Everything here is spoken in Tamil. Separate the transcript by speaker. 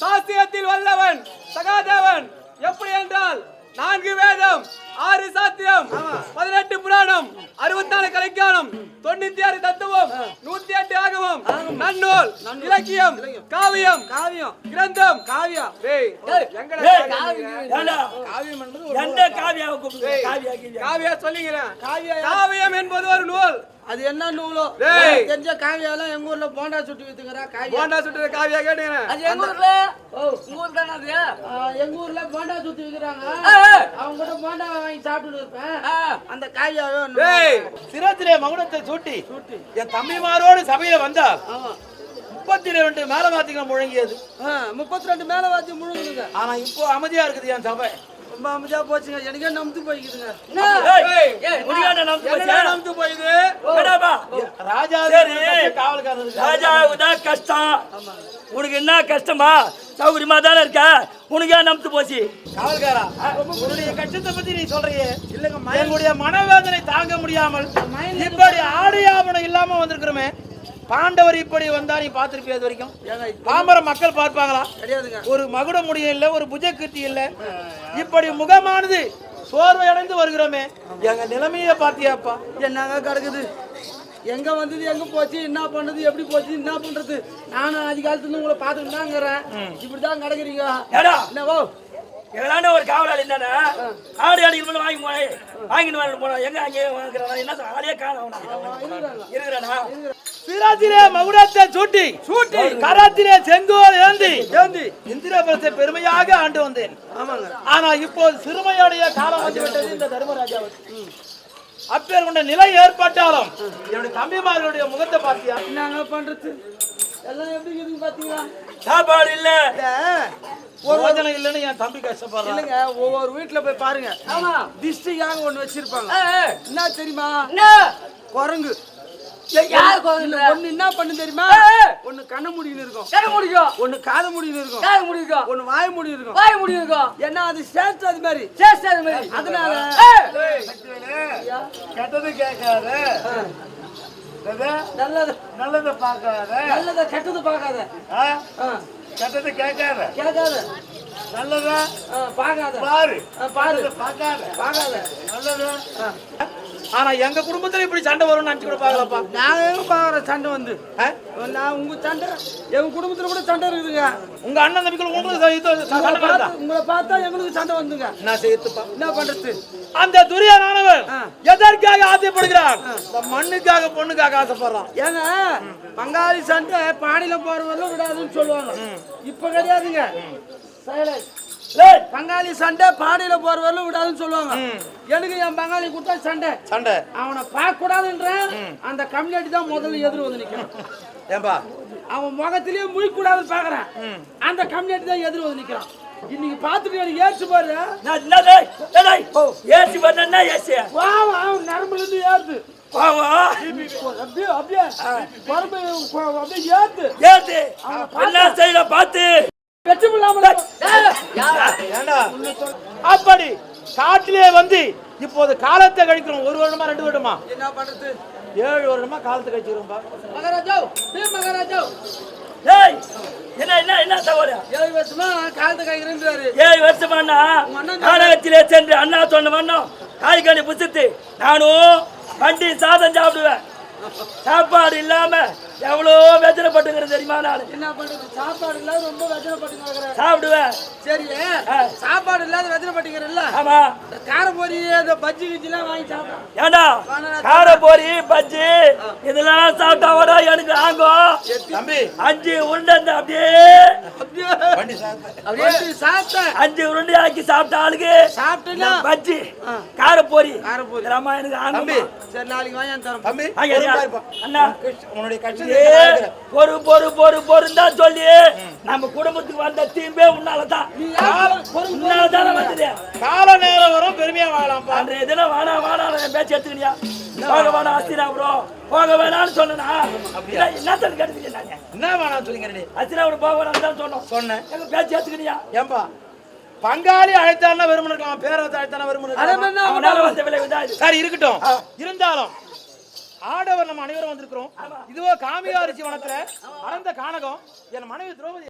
Speaker 1: சாஸ்திரத்தில் வல்லவன் சகாதேவன். எப்படி என்றால் நான்கு வேதம் ஆறு சாத்தியம் பதினெட்டு புராணம் அறுபத்தி நாலு கலைக்காலம் தொண்ணூத்தி ஆறு தத்துவம் நூத்தி எட்டு ஆகமம் நன்னூல் இலக்கியம் காவியம்
Speaker 2: காவியம்.
Speaker 1: கிரந்தம்.
Speaker 2: காவியம்
Speaker 1: காவியம்?
Speaker 3: காவியா
Speaker 1: சொல்லிக்கிறேன்.
Speaker 2: காவியம்
Speaker 1: காவியம் என்பது ஒரு நூல்.
Speaker 2: அது என்ன நூலோ? தெரிஞ்ச காவியாலாம் எங்க ஊர்ல போண்டா சுட்டு வித்துக்கிறா காவியம்
Speaker 1: போண்டா சுட்டு காவியா கேட்டுக்கிறேன்
Speaker 3: அது எங்க ஊர்ல? உங்க ஊர் தானே அது?
Speaker 2: எங்க ஊர்ல போண்டா சுத்தி விக்கிறாங்க. அவங்க கூட போண்டா வாங்கி சாப்பிட்டு இருப்பேன். அந்த காவியாவே
Speaker 1: டேய்
Speaker 4: சிரத்திலே மகுடத்தை சூட்டி என் தம்பிமாரோடு சபையில வந்தார்
Speaker 2: ஆமா.
Speaker 4: முப்பத்தி ரெண்டு மேல வாத்திகள் முழங்கியது.
Speaker 2: முப்பத்தி ரெண்டு மேல வாத்தி முழுங்குதுங்க.
Speaker 4: ஆனா இப்போ அமைதியா இருக்குது என் சபை.
Speaker 2: ரொம்ப அமைதியா போச்சுங்க. எனக்கே நம்பி போய்க்குதுங்க?
Speaker 1: நம்பி போயுது?
Speaker 4: ராஜா. காவல்காரர்.
Speaker 3: ராஜாவுக்கு தான் கஷ்டம். உனக்கு என்ன கஷ்டமா? சௌகரியமா தானே இருக்க? உனக்கு ஏன் நம்பிட்டு போச்சு?
Speaker 4: காவல்காரா? உன்னுடைய கஷ்டத்தை பத்தி நீ சொல்றியே. இல்லங்க எங்களுடைய மனவேதனை தாங்க முடியாமல் இப்படி ஆடையாபனம் இல்லாம வந்திருக்கிறோமே. பாண்டவர் இப்படி வந்தா நீ பார்த்திருப்பிய இது வரைக்கும்? பாமர மக்கள் பார்ப்பாங்களா? ஒரு மகுட முடியும் இல்ல ஒரு புஜக்கத்தி இல்ல. இப்படி முகமானது சோர்வை அடைந்து வருகிறோமே. எங்க நிலைமையை பாத்தியாப்பா
Speaker 2: என்னங்க கிடக்குது? எங்க வந்தது எங்க போச்சு என்ன பண்ணது எப்படி போச்சு என்ன பண்றது? நானும் ஆதி காலத்துல இருந்து உங்களை பார்த்துட்டு தாங்கிறேன் இப்படிதான் கிடக்குறீங்க. என்னவோ
Speaker 3: எங்களாண்ட ஒரு காவலாளி இருந்தானே? ஆடு அடிக்கணும் போல வாங்கி போனேன்? வாங்கிட்டு வரணும் போனோம் எங்க அங்கே வாங்குறானா? என்ன? ஆளையே காணும். இருக்கிறானா?
Speaker 4: சிராத்திலே மகுடத்தை சூட்டி சூட்டி. கராத்திலே செங்கோல் ஏந்தி ஏந்தி. இந்திரபுரத்தை பெருமையாக ஆண்டு வந்தேன்.
Speaker 2: ஆமாங்க.
Speaker 4: ஆனா இப்போது சிறுமையுடைய காலம் வந்து விட்டது இந்த தர்மராஜாவுக்கு. அப்பேர் கொண்ட நிலை ஏற்பட்டாலும் என்னுடைய தம்பிமார்களுடைய முகத்தை பார்த்தியா?
Speaker 2: என்னங்க பண்றது? எல்லாம் எப்படி இருக்குதுங்க பாத்தீங்களா?
Speaker 3: சாப்பாடு இல்ல.
Speaker 4: ஒரு யோஜனை இல்லைன்னு என் தம்பி கஷ்டப்படுறான்.
Speaker 2: இல்லைங்க ஒவ்வொரு வீட்டுல போய் பாருங்க. ஆமா. டிஸ்ட்ரிக்டாக ஒண்ணு வச்சிருப்பாங்க. என்ன தெரியுமா?
Speaker 3: என்ன?
Speaker 2: குரங்கு.
Speaker 3: யார்
Speaker 2: ஒண்ணு என்ன பண்ணு தெரியுமா? ஒண்ணு கண்ண முடின்னு இருக்கும்.
Speaker 3: கரை முடிக்கும்
Speaker 2: ஒண்ணு காத முடின்னு இருக்கும்.
Speaker 3: காது முடிக்கும்
Speaker 2: ஒண்ணு வாய முடி இருக்கும்.
Speaker 3: வாய் முடிக்கும்
Speaker 2: ஏன்னா அது சேர்த்து அது மாதிரி.
Speaker 3: சேஷ்டா அது மாதிரி
Speaker 2: அதனால
Speaker 4: கெட்டது கேட்காத.
Speaker 2: நல்லது.
Speaker 4: நல்லதை பார்க்காத.
Speaker 2: நல்லத கெட்டது பார்க்காத.
Speaker 4: கெட்டது கேட்காத.
Speaker 2: கேட்காத.
Speaker 4: நல்லதா
Speaker 2: பார்க்காத.
Speaker 4: பாரு.
Speaker 2: பாரு.
Speaker 4: பார்க்காத.
Speaker 2: பார்க்காத.
Speaker 4: நல்லதா. ஆனா எங்க குடும்பத்துல இப்படி சண்டை வரும்னு நினைச்சு கூட பாக்கலப்பா
Speaker 2: எங்க பாக்குற சண்டை வந்து? நான் உங்க சண்டை எங்க குடும்பத்துல கூட சண்டை இருக்குதுங்க.
Speaker 4: உங்க அண்ணன் தம்பிக்குள்ள உங்களுக்கு
Speaker 2: உங்களை? பார்த்து- எங்களுக்கு சண்டை வந்துங்க.
Speaker 4: என்ன செய்யத்துப்பா
Speaker 2: என்ன பண்றது?
Speaker 4: அந்த துரியானவன். எதற்காக ஆசைப்படுகிறான் இந்த மண்ணுக்காக பொண்ணுக்காக ஆசைப்படுறான்.
Speaker 2: ஏங்க பங்காளி சண்டை பாடியில போறவரெல்லாம் விடாதுன்னு சொல்லுவாங்க. இப்ப கிடையாதுங்க. Silence. பங்காளி சண்டை பாடியில போறவரெல்லாம் விடாதுன்னு சொல்லுவாங்க. எனக்கு என் பங்காளி கொடுத்தா சண்டை?
Speaker 4: சண்டை.
Speaker 2: அவனை பார்க்க கூடாதுன்றேன் அந்த கம்யூனிட்டி தான் முதல்ல எதிர் வந்து நிக்கிறான்
Speaker 4: ஏன்பா?
Speaker 2: அவன் முகத்திலேயே முழிக்க கூடாதுன்னு பாக்குறேன் அந்த கம்யூனிட்டி தான் எதிர் வந்து நிக்கிறான். இன்னைக்கு பார்த்துட்டு எனக்கு ஏற்று பாரு.
Speaker 3: நான் என்ன டேய், டேய், டேய், ஏசி பண்ணா ஏசி
Speaker 2: பாவம் அவன் நரம்புல இருந்து ஏறுது. அப்படியே அப்படியே ஏத்து.
Speaker 3: என்ன செய்யல பார்த்து.
Speaker 4: ஏண்டா? அப்படி காட்டிலே வந்து இப்போது காலத்தை கழிக்கிறோம். ஒரு வருடமா ரெண்டு வருடமா?
Speaker 2: என்ன பண்றது?
Speaker 4: ஏழு வருடமா காலத்தை கழிச்சிருப்பா
Speaker 2: மகாராஜா மகாராஜா.
Speaker 3: ஏய் என்ன என்ன என்ன சகோதரா
Speaker 2: ஏழு வருஷமா காலத்தை காய்க்கிறேன்றாரு
Speaker 3: ஏழு வருஷமாண்ணா நாடகத்திலே சென்று அண்ணா சொன்ன வண்ணம் காய்கனி புசித்து நானும் வண்டி சாதம் சாப்பிடுவேன். சாப்பாடு இல்லாம எவ்வளோ வேதனைப்பட்டுங்கிறது தெரியுமா நான்?
Speaker 2: என்ன பண்றது? சாப்பாடு இல்லாத ரொம்ப கிடக்குறேன்
Speaker 3: சாப்பிடுவேன்.
Speaker 2: சரி சாப்பாடு இல்லாத வெச்சனைப்பட்டுக்கிறல்ல
Speaker 3: ஆமா
Speaker 2: இந்த காரப்பொரி இந்த பஜ்ஜி கிஜ்ஜிலாம் வாங்கி சாப்பிட்டேன்
Speaker 3: ஏண்டா? கார போரி பஜ்ஜி இதெல்லாம் சாப்பிட்டா வர எனக்கு ஆகும்
Speaker 4: தம்பி.
Speaker 3: அஞ்சு உருண்டை இந்த அப்படியே.
Speaker 2: அப்படியே.
Speaker 4: சாப்பிட்டு
Speaker 3: அஞ்சு உருண்டை ஆக்கி சாப்பிட்ட ஆளுக்கு
Speaker 2: சாப்பிட்டேன்னா
Speaker 3: பஜ்ஜி காரப்போரி
Speaker 2: காரப்பொரி.
Speaker 3: இதெல்லாம் எனக்கு ஆகும்
Speaker 4: தம்பி.
Speaker 2: சரி நாளைக்கு வாங்கி தரோம்
Speaker 4: தம்பி.
Speaker 3: அண்ணா.
Speaker 4: உன்னுடைய பார்க்கிறேன்.
Speaker 3: பொறு பொறு பொறு பொறுன்னு தான் சொல்லி நம்ம குடும்பத்துக்கு வந்த தீம்பே உன்னாலதான். உன்னாலதான் வந்தது
Speaker 4: கால நேரம் வரும் பெருமையா வாழலாம்ப்பா.
Speaker 3: அன்றைய தினம் வேணா வேணா என் பேச்சு எடுத்துக்கிறியா? போக வேணாம் அஸ்தினா ப்ரோ. போக வேணாம்னு சொன்னா என்னத்தன்னு கேட்டுக்கிட்டே நாங்க
Speaker 4: என்ன வேணாம் சொல்லுங்க நீ
Speaker 3: அஸ்தினா ப்ரோ போக வேணாம்னு தான் சொன்னோம்.
Speaker 4: சொன்னேன்.
Speaker 3: எங்க பேச்சு எடுத்துக்கிறியா?
Speaker 4: ஏன்பா? பங்காளி அழைத்தானா வெறுமன் இருக்கலாம் பேரத்தை அழைத்தானா
Speaker 3: இது.
Speaker 4: சரி இருக்கட்டும். இருந்தாலும் ஆடவர் நம்ம அனைவரும் வந்திருக்கிறோம். இதுவோ காமியாரிச்சி வனத்துல அடர்ந்த கானகம் என் மனைவி திரௌபதி